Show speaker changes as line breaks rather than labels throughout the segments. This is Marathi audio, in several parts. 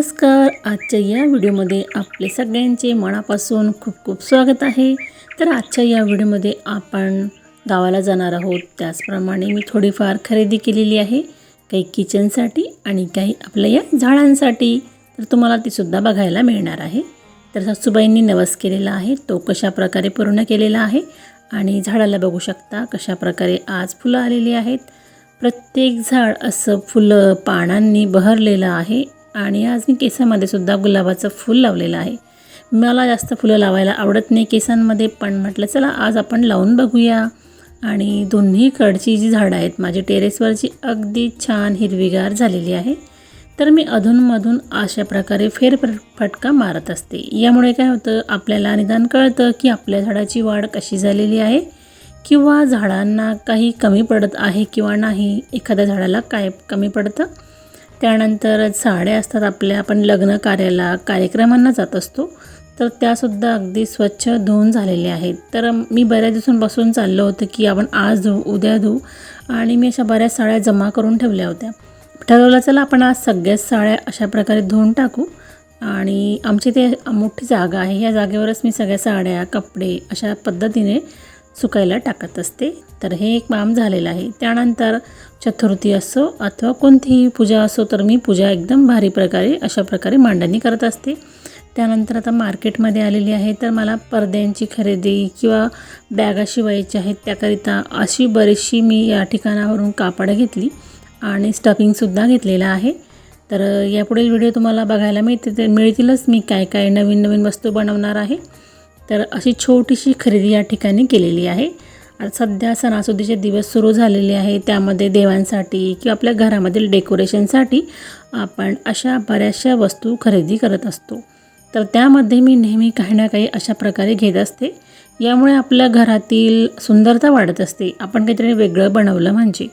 नमस्कार. आजच्या या व्हिडिओमध्ये आपले सगळ्यांचे मनापासून खूप खूप स्वागत आहे. तर आजच्या या व्हिडिओमध्ये आपण गावाला जाणार आहोत. त्याचप्रमाणे मी थोडीफार खरेदी केलेली आहे. काही किचनसाठी आणि काही आपल्या या झाडांसाठी. तर तुम्हाला तीसुद्धा बघायला मिळणार आहे. तर सासूबाईंनी नवस केलेला आहे. तो कशा प्रकारे पूर्ण केलेला आहे आणि झाडाला बघू शकता कशा प्रकारे आज फुलं आलेली आहेत. प्रत्येक झाड असं फुलं पानांनी बहरलेलं आहे. आणि आज मी केसामध्ये सुद्धा गुलाबाचं फूल लावलेलं आहे. मला जास्त फुलं लावायला आवडत नाही केसांमध्ये पण म्हटलं चला आज आपण लावून बघूया. आणि दोन्हीकडची जी झाडं आहेत माझी टेरेसवरची अगदी छान हिरवीगार झालेली आहे. तर मी अधूनमधून अशा प्रकारे फेरफटका मारत असते. यामुळे काय होतं आपल्याला निदान कळतं की आपल्या झाडाची वाढ कशी झालेली आहे किंवा झाडांना काही कमी पडत आहे किंवा नाही एखाद्या झाडाला काय कमी पडतं. त्यानंतर साड्या असतात आपल्या. आपण लग्न कार्याला कार्यक्रमांना जात असतो. तर त्यासुद्धा अगदी स्वच्छ धुवून झालेल्या आहेत. तर मी बऱ्याच दिवसांपासून चाललं होतं की आपण आज धुऊ उद्या धुऊ आणि मी अशा बऱ्याच साड्या जमा करून ठेवल्या होत्या. ठरवलं चला आपण आज सगळ्याच साड्या अशा प्रकारे धुवून टाकू. आणि आमची ते मोठी जागा आहे. या जागेवरच मी सगळ्या साड्या कपडे अशा पद्धतीने सुकायला टाकत असते. तर हे एक काम झालेलं आहे. त्यानंतर चतुर्थी असो अथवा कोणतीही पूजा असो तर मी पूजा एकदम भारी प्रकारे अशा प्रकारे मांडणी करत असते. त्यानंतर आता मार्केटमध्ये आलेली आहे. तर मला पडद्यांची खरेदी किंवा बॅगा शिवायची आहेत त्याकरिता अशी बरीचशी मी या ठिकाणावरून कापडं घेतली आणि स्टफिंगसुद्धा घेतलेलं आहे. तर यापुढील व्हिडिओ तुम्हाला बघायला मिळते मिळतीलच मी काय काय नवीन नवीन वस्तू बनवणार आहे. तर अशी छोटीशी खरेदी या ठिकाणी केलेली आहे. आता सध्या सणासुदीचे दिवस सुरू झालेले आहे. त्यामध्ये देवांसाठी किंवा आपल्या घरामधील डेकोरेशनसाठी आपण अशा बऱ्याचशा वस्तू खरेदी करत असतो. तर त्यामध्ये मी नेहमी काही ना काही अशा प्रकारे घेत असते. यामुळे आपल्या घरातील सुंदरता वाढत असते. आपण काहीतरी वेगळं बनवलं म्हणजे.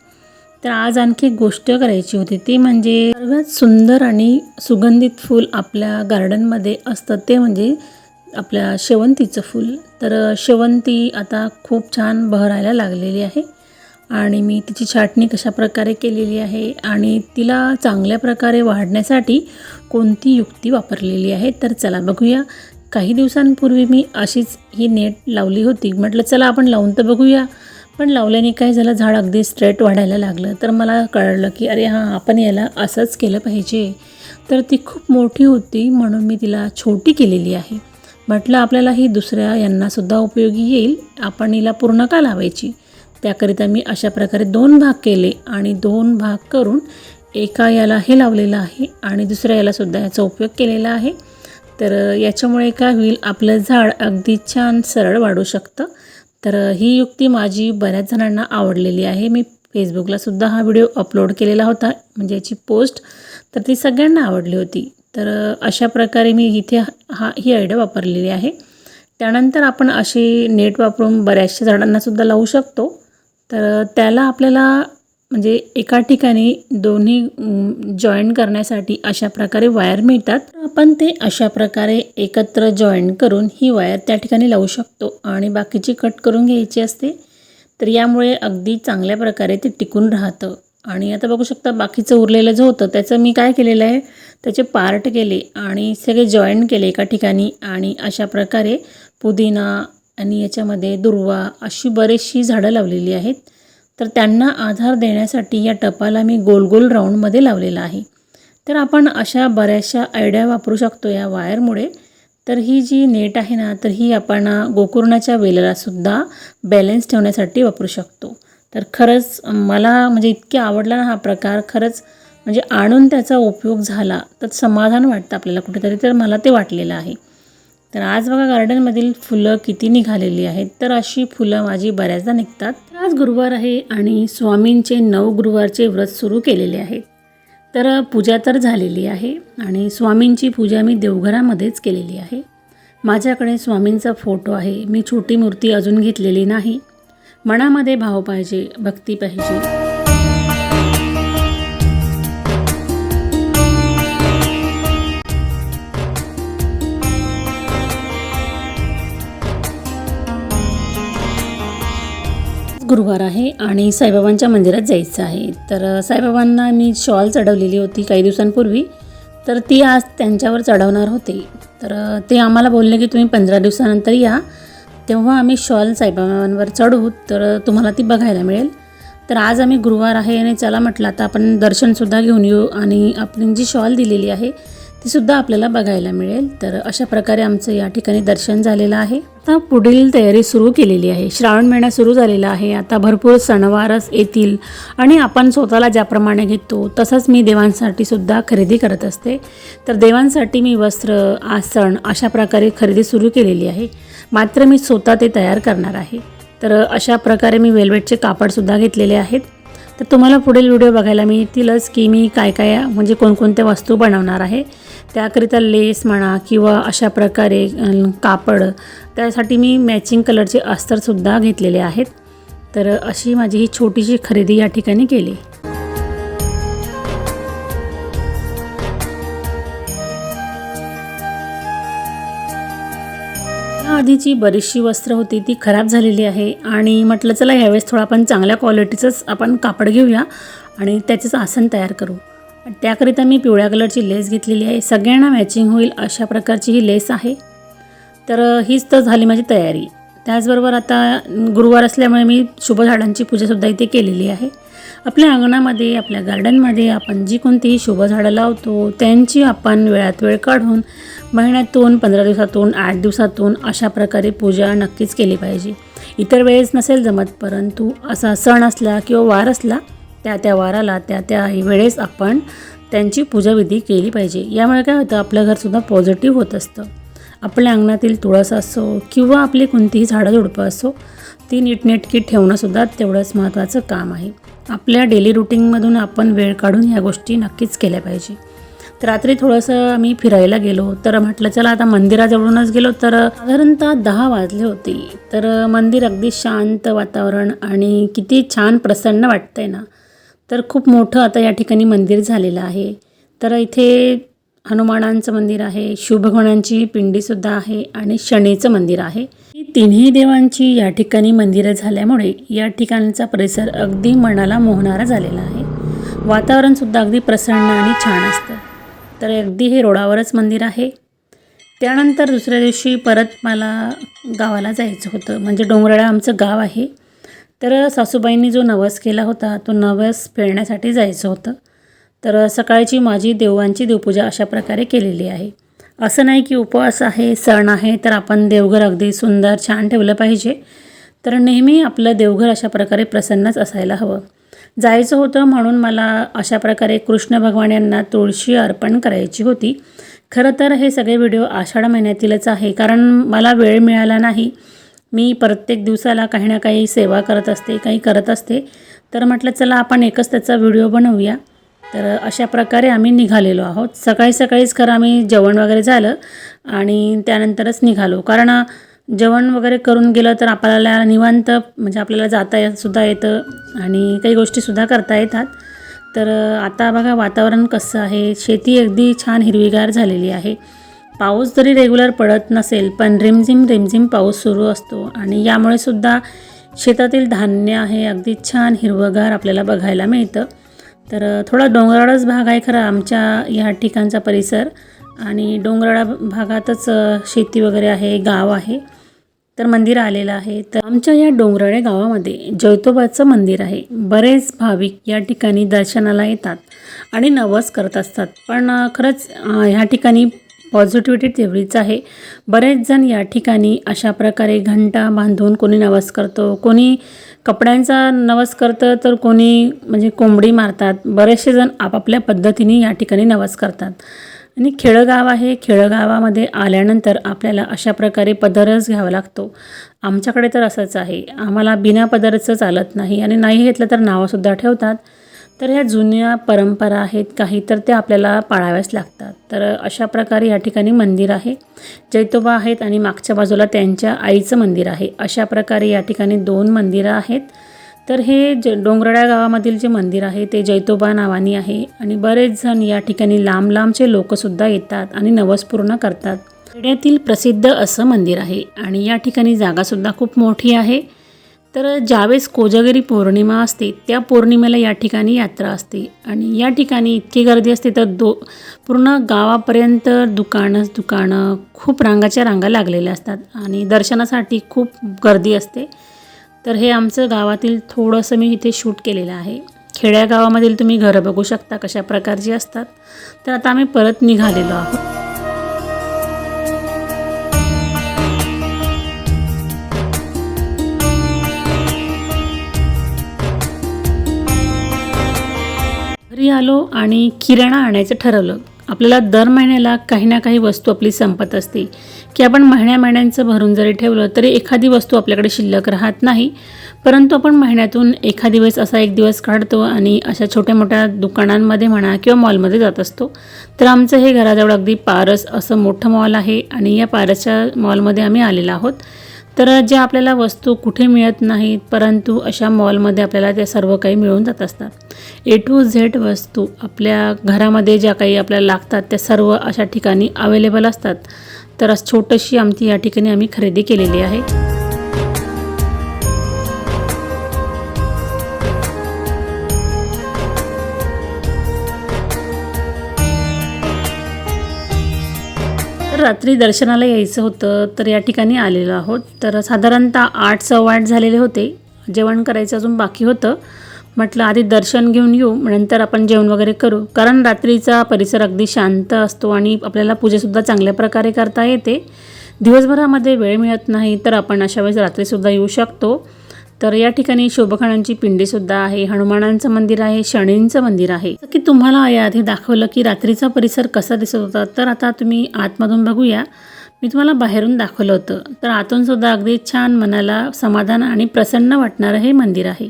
तर आज आणखी एक गोष्ट करायची होती. ती म्हणजे सर्वात सुंदर आणि सुगंधित फूल आपल्या गार्डनमध्ये असतं ते म्हणजे आपल्या शेवंतीचं फूल. तर शेवंती आता खूप छान बहरायला लागलेली आहे. आणि मी तिची छाटणी कशा प्रकारे केलेली आहे आणि तिला चांगल्या प्रकारे वाढण्यासाठी कोणती युक्ती वापरलेली आहे तर चला बघूया. काही दिवसांपूर्वी मी अशीच ही नेट लावली होती. म्हटलं चला आपण लावून तर बघूया. पण लावल्याने काय झालं झाड अगदी स्ट्रेट वाढायला लागलं. तर मला कळलं की अरे हां आपण याला असंच केलं पाहिजे. तर ती खूप मोठी होती म्हणून मी तिला छोटी केलेली आहे. म्हटलं आपल्याला ही दुसऱ्या यांनासुद्धा उपयोगी येईल. आपण हिला पूर्ण का लावायची? त्याकरिता मी अशा प्रकारे दोन भाग केले आणि दोन भाग करून एका याला हे लावलेलं आहे आणि दुसऱ्या यालासुद्धा याचा उपयोग केलेला आहे. तर याच्यामुळे काय होईल आपलं झाड अगदी छान सरळ वाढू शकतं. तर ही युक्ती माझी बऱ्याच जणांना आवडलेली आहे. मी फेसबुकलासुद्धा हा व्हिडिओ अपलोड केलेला होता म्हणजे याची पोस्ट तर ती सगळ्यांना आवडली होती. तर अशा प्रकारे मी इथे हा ही आयडिया वापरलेली आहे. त्यानंतर आपण अशी नेट वापरून बऱ्याचशा झाडांनासुद्धा लावू शकतो. तर त्याला आपल्याला म्हणजे एका ठिकाणी दोन्ही जॉईन करण्यासाठी अशा प्रकारे वायर मिळतात. आपण ते अशा प्रकारे एकत्र जॉईन करून ही वायर त्या ठिकाणी लावू शकतो आणि बाकीची कट करून घ्यायची असते. तर यामुळे अगदी चांगल्या प्रकारे ते टिकून राहतं. आणि आता बघू शकता बाकीचं उरलेलं जे होतं त्याचं मी काय केलेलं आहे त्याचे पार्ट केले आणि सगळे जॉईन केले एका ठिकाणी आणि अशा प्रकारे पुदिना आणि याच्यामध्ये दुर्वा अशी बरीचशी झाडं लावलेली आहेत. तर त्यांना आधार देण्यासाठी या टपाला मी गोल गोल राऊंडमध्ये लावलेला आहे. तर आपण अशा बऱ्याचशा आयडिया वापरू शकतो या वायरमुळे तर ही जी नेट आहे ना तर ही आपण गोकुर्णाच्या वेलालासुद्धा बॅलेन्स ठेवण्यासाठी वापरू शकतो. तर खरंच मला म्हणजे इतके आवडला ना हा प्रकार खरंच म्हणजे आणून त्याचा उपयोग झाला तर समाधान वाटतं आपल्याला कुठेतरी तर मला ते वाटलेलं आहे. तर आज बघा गार्डनमधील फुलं किती निघालेली आहेत तर अशी फुलं माझी बऱ्याचदा निघतात. तर आज गुरुवार आहे आणि स्वामींचे नऊ गुरुवारचे व्रत सुरू केलेले आहेत. तर पूजा तर झालेली आहे आणि स्वामींची पूजा मी देवघरामध्येच केलेली आहे. माझ्याकडे स्वामींचा फोटो आहे. मी छोटी मूर्ती अजून घेतलेली नाही. मनामध्ये भाव पाहिजे भक्ती पाहिजे. गुरुवार आहे आणि साईबाबांच्या मंदिरात जायचं आहे. तर साईबाबांना मी शॉल चढवलेली होती काही दिवसांपूर्वी. तर ती आज त्यांच्यावर चढवणार होते. तर ते आम्हाला बोलले की तुम्ही पंधरा दिवसानंतर या. तेव्हा आम्ही शॉल साईबाबांवर चढू तर तुम्हाला ती बघायला मिळेल. तर आज आम्ही गुरुवार आहे आणि चला म्हटलं आता आपण दर्शनसुद्धा घेऊन येऊ आणि आपण जी शॉल दिलेली आहे तीसुद्धा आपल्याला बघायला मिळेल. तर अशा प्रकारे आमचं या ठिकाणी दर्शन झालेलं आहे. आता पुढील तयारी सुरू केलेली आहे. श्रावण महिना सुरू झालेला आहे. आता भरपूर सणवारच येतील आणि आपण स्वतःला ज्याप्रमाणे घेतो तसंच मी देवांसाठी सुद्धा खरेदी करत असते. तर देवांसाठी मी वस्त्र आसन अशा प्रकारे खरेदी सुरू केलेली आहे. मात्र मी स्वतः ते तयार करणार आहे. तर अशा प्रकारे मी वेल्वेटचे कापडसुद्धा घेतलेले आहेत. तर तुम्हाला पुढील व्हिडिओ बघायला मिळतीलच की मी काय काय म्हणजे कोणकोणत्या वस्तू बनवणार आहे. त्याकरिता लेस म्हणा किंवा अशा प्रकारे कापड त्यासाठी मी मॅचिंग कलरचे अस्तरसुद्धा घेतलेले आहेत. तर अशी माझी ही छोटीशी खरेदी या ठिकाणी केली. आधीची बरीचशी वस्त्र होती ती खराब झालेली आहे आणि म्हटलं चला ह्यावेळेस थोडं आपण चांगल्या क्वालिटीचंच आपण कापड घेऊया आणि त्याचंच आसन तयार करू. त्याकरिता मी पिवळ्या कलरची लेस घेतलेली आहे. सगळ्यांना मॅचिंग होईल अशा प्रकारची ही लेस आहे. तर हीच तर झाली माझी तयारी. त्याचबरोबर आता गुरुवार असल्यामुळे मी शुभ झाडांची पूजासुद्धा इथे केलेली आहे. आपल्या अंगणामध्ये आपल्या गार्डनमध्ये आपण जी कोणतीही शोभझाडं लावतो त्यांची आपण वेळात वेळ काढून महिन्यातून पंधरा दिवसातून आठ दिवसातून अशा प्रकारे पूजा नक्कीच केली पाहिजे. इतर वेळेस नसेल जमत परंतु असा सण असला किंवा वार असला त्या त्या वाराला त्या त्या वेळेस आपण त्यांची पूजाविधी केली पाहिजे. यामुळे काय होतं आपलं घरसुद्धा पॉझिटिव्ह होत असतं. आपल्या अंगणातील तुळस असो किंवा आपली कोणतीही झाडं झुडपं असो ती नीटनेटकी ठेवणंसुद्धा तेवढंच महत्त्वाचं काम आहे. आपल्या डेली रुटीनमधून आपण वेळ काढून या गोष्टी नक्कीच केल्या पाहिजे. तर रात्री थोडंसं आम्ही फिरायला गेलो तर म्हटलं चला आता मंदिराजवळूनच गेलो तर साधारणतः दहा वाजले होते. तर मंदिर अगदी शांत वातावरण आणि किती छान प्रसन्न वाटतंय ना. तर खूप मोठं आता या ठिकाणी मंदिर झालेलं आहे. तर इथे हनुमानांचं मंदिर आहे शुभगुणांची पिंडीसुद्धा आहे आणि शनीचं मंदिर आहे. तिन्ही देवांची या ठिकाणी मंदिरं झाल्यामुळे या ठिकाणचा परिसर अगदी मनाला मोहणारा झालेला आहे. वातावरणसुद्धा अगदी प्रसन्न आणि छान असतं. तर अगदी हे रोडावरच मंदिर आहे. त्यानंतर दुसऱ्या दिवशी परत मला गावाला जायचं होतं. म्हणजे डोंगराळा आमचं गाव आहे. तर सासूबाईंनी जो नवस केला होता तो नवस फेडण्यासाठी जायचं होतं. तर सकाळची माझी देवांची देवपूजा अशा प्रकारे केलेली आहे. असं नाही की उपवास आहे सण आहे तर आपण देवघर अगदी सुंदर छान ठेवलं पाहिजे. तर नेहमी आपलं देवघर अशा प्रकारे प्रसन्नच असायला हवं. जायचं होतं म्हणून मला अशा प्रकारे कृष्ण भगवान यांना तुळशी अर्पण करायची होती. खरं तर हे सगळे व्हिडिओ आषाढ महिन्यातीलच आहे कारण मला वेळ मिळाला नाही. मी प्रत्येक दिवसाला काही ना काही सेवा करत असते काही करत असते. तर म्हटलं चला आपण एकच त्याचा व्हिडिओ बनवूया. तर अशा प्रकारे आम्ही निघालेलो आहोत. सकाळी सकाळीच खरं आम्ही जेवण वगैरे झालं आणि त्यानंतरच निघालो. कारण जेवण वगैरे करून गेलं तर आपल्याला निवांत म्हणजे आपल्याला जाता येत सुद्धा येतं आणि काही गोष्टीसुद्धा करता येतात. तर आता बघा वातावरण कसं आहे. शेती अगदी छान हिरवीगार झालेली आहे. पाऊस जरी रेग्युलर पडत नसेल पण रिमझिम रिमझिम पाऊस सुरू असतो आणि यामुळे सुद्धा शेतातील धान्य आहे. अगदी छान हिरवंगार आपल्याला बघायला मिळतं. तर थोडा डोंगराळच भाग आहे खरं आमच्या ह्या ठिकाणचा परिसर. आणि डोंगराळा भागातच शेती वगैरे आहे गाव आहे. तर मंदिर आलेलं आहे. तर आमच्या या डोंगराळे गावामध्ये जैतोबाचं मंदिर आहे. बरेच भाविक या ठिकाणी दर्शनाला येतात आणि नवस करत असतात. पण खरंच ह्या ठिकाणी पॉझिटिव्हिटी तेवढीच आहे. बरेच जण या ठिकाणी अशा प्रकारे घंटा बांधून कोणी नवस करतो कोणी कपड्यांचा नवस करतं तर कोणी म्हणजे कोंबडी मारतात. बरेचसे जण आपापल्या पद्धतीने या ठिकाणी नवस करतात. आणि खेळगाव आहे. खेळगावामध्ये आल्यानंतर आपल्याला अशा प्रकारे पदरच घ्यावा लागतो. आमच्याकडे तर असंच आहे. आम्हाला बिना पदरचं चालत नाही आणि नाही घेतलं तर नावंसुद्धा ठेवतात. तर ह्या जुन्या परंपरा आहेत काही तर त्या आपल्याला पाळाव्याच लागतात. तर अशा प्रकारे या ठिकाणी मंदिर आहे. जैतोबा आहेत आणि मागच्या बाजूला त्यांच्या आईचं मंदिर आहे. अशा प्रकारे या ठिकाणी दोन मंदिरं आहेत. तर हे ज डोंगराळ्या गावामधील जे मंदिर आहे ते जैतोबा नावानी आहे आणि बरेच जण या ठिकाणी लांब लांबचे लोकसुद्धा येतात आणि नवस पूर्ण करतात. खेड्यातील प्रसिद्ध असं मंदिर आहे आणि या ठिकाणी जागासुद्धा खूप मोठी आहे. तर ज्यावेळेस कोजागिरी पौर्णिमा असते त्या पौर्णिमेला या ठिकाणी यात्रा असते. आणि या ठिकाणी इतकी गर्दी असते तर दो पूर्ण गावापर्यंत दुकानंच दुकानं खूप रांगाच्या रांगा लागलेल्या असतात आणि दर्शनासाठी खूप गर्दी असते. तर हे आमचं गावातील थोडंसं मी इथे शूट केलेलं आहे. खेड्या गावामधील तुम्ही घरं बघू शकता कशा प्रकारची असतात. तर आता आम्ही परत निघालेलो आहोत. घरी आलो आणि किराणा आणायचं ठरवलं. आपल्याला दर महिन्याला काही ना काही वस्तू आपली संपत असते. की आपण महिन्या महिन्यांचं भरून जरी ठेवलं तरी एखादी वस्तू आपल्याकडे शिल्लक राहत नाही. परंतु आपण महिन्यातून एखादी वेळेस असा एक दिवस काढतो आणि अशा छोट्या मोठ्या दुकानांमध्ये म्हणा किंवा मॉलमध्ये जात असतो. तर आमचं हे घराजवळ अगदी पारस असं मोठं मॉल आहे आणि या पारसच्या मॉलमध्ये आम्ही आलेलो आहोत. तर ज्या आपल्याला वस्तू कुठे मिळत नाहीत परंतु अशा मॉलमध्ये आपल्याला त्या सर्व काही मिळून जात असतात. ए टू झेड वस्तू आपल्या घरामध्ये ज्या काही आपल्याला लागतात त्या सर्व अशा ठिकाणी अवेलेबल असतात. तर छोटीशी आमची या ठिकाणी आम्ही खरेदी केलेली आहे. रात्री दर्शनाला यायचं होतं तर या ठिकाणी आलेलो आहोत. तर साधारणतः आठ सव्वा आठ झालेले होते. जेवण करायचं अजून बाकी होतं. म्हटलं आधी दर्शन घेऊन येऊ नंतर आपण जेवण वगैरे करू. कारण रात्रीचा परिसर अगदी शांत असतो आणि आपल्याला पूजेसुद्धा चांगल्या प्रकारे करता येते. दिवसभरामध्ये वेळ मिळत नाही तर आपण अशा वेळेस रात्रीसुद्धा येऊ शकतो. तर या ठिकाणी शोभखानांची पिंडीसुद्धा आहे हनुमानांचं मंदिर आहे शनींचं मंदिर आहे. की तुम्हाला याआधी दाखवलं की रात्रीचा परिसर कसा दिसत होता तर आता तुम्ही आतमधून बघूया. मी तुम्हाला बाहेरून दाखवलं होतं. तर आतूनसुद्धा अगदी छान मनाला समाधान आणि प्रसन्न वाटणारं हे मंदिर आहे.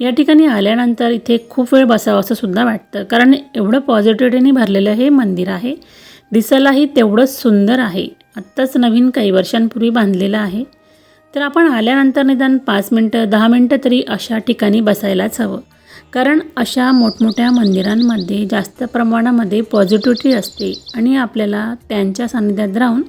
या ठिकाणी आल्यानंतर इथे खूप वेळ बसावं असं सुद्धा वाटतं कारण एवढं पॉझिटिव्हिटीने भरलेलं हे मंदिर आहे. दिसायलाही तेवढंच सुंदर आहे. आत्ताच नवीन काही वर्षांपूर्वी बांधलेलं आहे. तर आपण आल्यानंतर निदान पाच मिनटं दहा मिनटं तरी अशा ठिकाणी बसायलाच हवं. कारण अशा मोठमोठ्या मंदिरांमध्ये जास्त प्रमाणामध्ये पॉझिटिव्हिटी असते आणि आपल्याला त्यांच्या सान्निध्यात राहून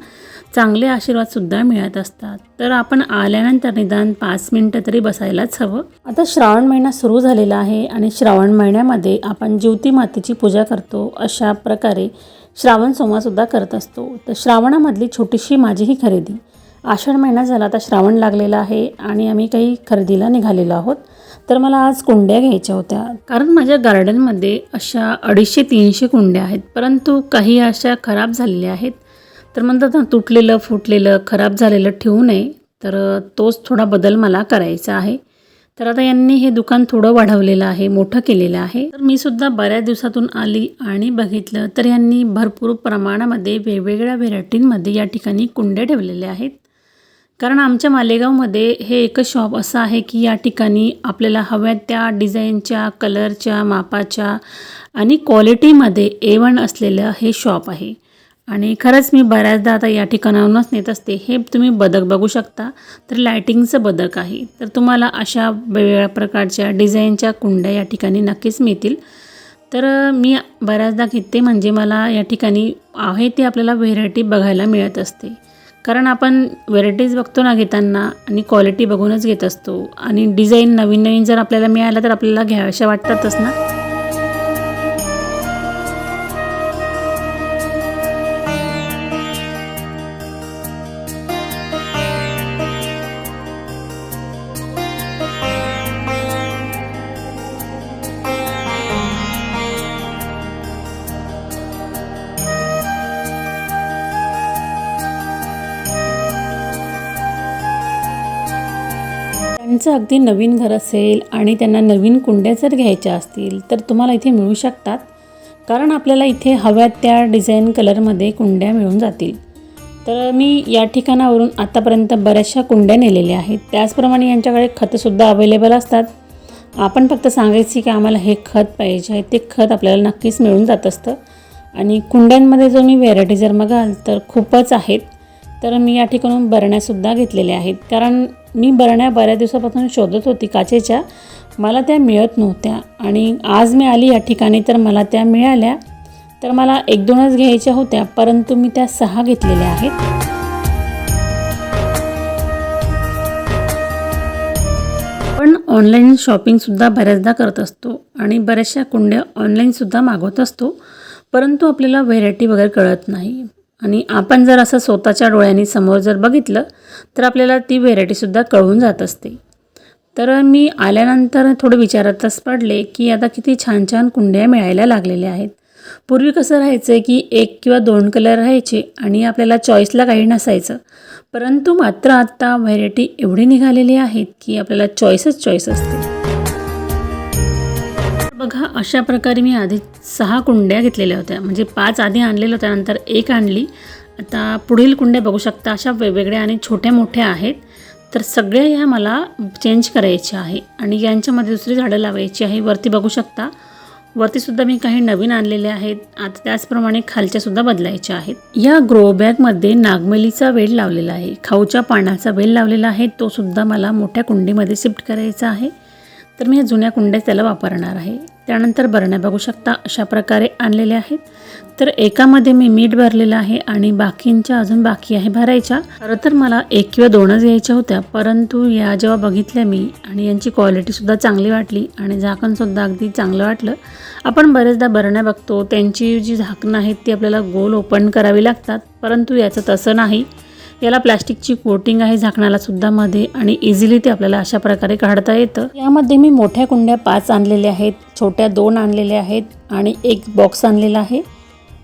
चांगले आशीर्वादसुद्धा मिळत असतात. तर आपण आल्यानंतर निदान पाच मिनटं तरी बसायलाच हवं. आता श्रावण महिना सुरू झालेला आहे आणि श्रावण महिन्यामध्ये आपण ज्योती मातेची पूजा करतो अशा प्रकारे श्रावण सोमवारसुद्धा करत असतो. तर श्रावणामधली छोटीशी माझी ही खरेदी. आषाढ महिना झाला आता श्रावण लागलेला आहे आणि आम्ही काही खरेदीला निघालेलो आहोत. तर मला आज कुंड्या घ्यायच्या होत्या. कारण माझ्या गार्डनमध्ये अशा अडीचशे तीनशे कुंड्या आहेत. परंतु काही अशा खराब झालेल्या आहेत. तर म्हणतात ना तुटलेलं फुटलेलं खराब झालेलं ठेवू नये. तर तोच थोडा बदल मला करायचा आहे. तर आता यांनी हे दुकान थोडं वाढवलेलं आहे मोठं केलेलं आहे. तर मी सुद्धा बऱ्याच दिवसातून आली आणि बघितलं तर यांनी भरपूर प्रमाणामध्ये वेगवेगळ्या व्हेरायटींमध्ये या ठिकाणी कुंड्या ठेवलेल्या आहेत. कारण आमच्या मालेगावमध्ये हे एकच शॉप असं आहे की या ठिकाणी आपल्याला हव्या त्या डिझाईनच्या कलरच्या मापाच्या आणि क्वालिटीमध्ये ए वन असलेलं हे शॉप आहे. आणि खरंच मी बऱ्याचदा आता या ठिकाणाहूनच नेत असते. हे तुम्ही बदक बघू शकता. तर लायटिंगचं बदक आहे. तर तुम्हाला अशा वेगवेगळ्या प्रकारच्या डिझाईनच्या कुंड्या या ठिकाणी नक्कीच मिळतील. तर मी बऱ्याचदा घेते. म्हणजे मला या ठिकाणी आहे ते आपल्याला व्हेरायटी बघायला मिळत असते. कारण आपण व्हेरायटीज बघतो ना घेताना आणि क्वालिटी बघूनच घेत असतो. आणि डिझाईन नवीन नवीन जर आपल्याला मिळालं तर आपल्याला घ्याव्याशा वाटतातच ना? त्यांचं अगदी नवीन घर असेल आणि त्यांना नवीन कुंड्या जर घ्यायच्या असतील तर तुम्हाला इथे मिळू शकतात. कारण आपल्याला इथे हव्या त्या डिझाईन कलरमध्ये कुंड्या मिळून जातील. तर मी या ठिकाणावरून आतापर्यंत बऱ्याचशा कुंड्या नेलेल्या आहेत. त्याचप्रमाणे यांच्याकडे खतंसुद्धा अवेलेबल असतात. आपण फक्त सांगायची की आम्हाला हे खत पाहिजे आहे ते खत आपल्याला नक्कीच मिळून जात असतं. आणि कुंड्यांमध्ये जो मी व्हेरायटी जर बघाल तर खूपच आहेत. तर मी या ठिकाणून बरण्यासुद्धा घेतलेल्या आहेत. कारण मी बरण्या बऱ्याच दिवसापासून शोधत होती काचेच्या. मला त्या मिळत नव्हत्या. आणि आज मी आली या ठिकाणी तर मला त्या मिळाल्या. तर मला एक दोनच घ्यायच्या होत्या परंतु मी त्या सहा घेतलेल्या आहेत. ऑनलाईन शॉपिंगसुद्धा बऱ्याचदा करत असतो आणि बऱ्याचशा कुंड्या ऑनलाईनसुद्धा मागवत असतो परंतु आपल्याला व्हेरायटी वगैरे कळत नाही. आणि आपण जर असं स्वतःच्या डोळ्यांनी समोर जर बघितलं तर आपल्याला ती व्हेरायटीसुद्धा कळून जात असते. तर मी आल्यानंतर थोडं विचारातच पडले की आता किती छान छान कुंड्या मिळायला लागलेल्या आहेत. पूर्वी कसं राहायचं की एक किंवा दोन कलर राहायचे आणि आपल्याला चॉईसला काही नसायचं. परंतु मात्र आत्ता व्हेरायटी एवढी निघालेली आहेत की आपल्याला चॉईसच चॉईस असते. बघा अशा प्रकारे मी आधी सहा कुंड्या घेतलेल्या होत्या. म्हणजे पाच आधी आणलेल्या होत्या नंतर एक आणली. आता पुढील कुंड्या बघू शकता अशा वेगवेगळ्या आणि छोट्या मोठ्या आहेत. तर सगळ्या ह्या मला चेंज करायच्या आहे. आणि यांच्यामध्ये दुसरी झाडं लावायची आहे. वरती बघू शकता. वरतीसुद्धा मी काही नवीन आणलेले आहेत. आता त्याचप्रमाणे खालच्यासुद्धा बदलायच्या आहेत. या ग्रो बॅगमध्ये नागमेलीचा वेल लावलेला आहे. खाऊच्या पानाचा वेल लावलेला आहे. तो सुद्धा मला मोठ्या कुंडीमध्ये शिफ्ट करायचा आहे. तर मी या जुन्या कुंड्या त्याला वापरणार आहे. त्यानंतर बरण्या बघू शकता अशा प्रकारे आणलेल्या आहेत. तर एकामध्ये मी मीठ भरलेलं आहे आणि बाकींच्या अजून बाकी आहे भरायच्या. खरं तर मला एक किंवा दोनच यायच्या होत्या परंतु या जेव्हा बघितल्या मी आणि यांची क्वालिटीसुद्धा चांगली वाटली आणि झाकणसुद्धा अगदी चांगलं वाटलं आपण बरेचदा बरण्या बघतो त्यांची जी झाकणं आहेत ती आपल्याला गोल ओपन करावी लागतात परंतु याचं तसं नाही. याला प्लॅस्टिकची कोटिंग आहे झाकणाला सुद्धा मध्ये आणि इझिली ते आपल्याला अशा प्रकारे काढता येतं. यामध्ये मी मोठ्या कुंड्या पाच आणलेल्या आहेत छोट्या दोन आणलेल्या आहेत आणि एक बॉक्स आणलेला आहे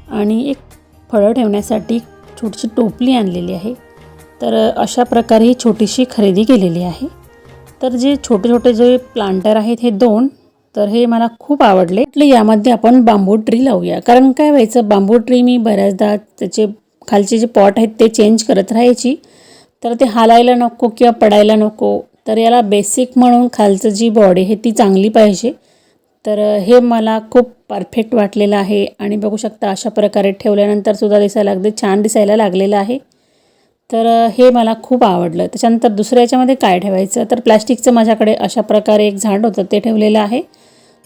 आणि एक फळं ठेवण्यासाठी छोटीशी टोपली आणलेली आहे. तर अशा प्रकारे ही छोटीशी खरेदी केलेली आहे. तर जे छोटे छोटे जे प्लांटर आहेत हे दोन तर हे मला खूप आवडले. म्हटलं यामध्ये आपण बांबू ट्री लावूया. कारण काय व्हायचं बांबू ट्री मी बऱ्याचदा त्याचे खालचे जे पॉट आहेत ते चेंज करत राहायची. तर ते हालायला नको किंवा पडायला नको. तर याला बेसिक म्हणून खालचं जी बॉडी आहे ती चांगली पाहिजे. तर हे मला खूप परफेक्ट वाटलेलं आहे आणि बघू शकता अशा प्रकारे ठेवल्यानंतर सुद्धा दिसायला अगदी छान दिसायला लागलेलं आहे. तर हे मला खूप आवडलं. त्याच्यानंतर दुसऱ्या याच्यामध्ये काय ठेवायचं? तर प्लॅस्टिकचं माझ्याकडे अशा प्रकारे एक झाड होतं ते ठेवलेलं आहे.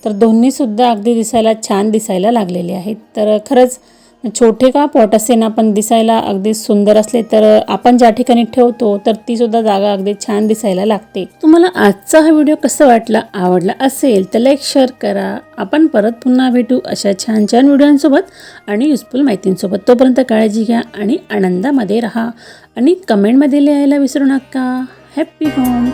तर दोन्हीसुद्धा अगदी दिसायला छान दिसायला लागलेले आहेत. तर खरंच छोटे का पॉट असे ना पण दिसायला अगदी सुंदर असले तर आपण ज्या ठिकाणी ठेवतो तर ती सुद्धा जागा अगदी छान दिसायला लागते. तुम्हाला आजचा हा व्हिडिओ कसा वाटला आवडला असेल तर लाईक शेअर करा. आपण परत पुन्हा भेटू अशा छान छान व्हिडिओंसोबत आणि युजफुल माहितींसोबत. तोपर्यंत काळजी घ्या आणि आनंदामध्ये राहा. आणि कमेंटमध्ये लिहायला विसरू नका. Happy home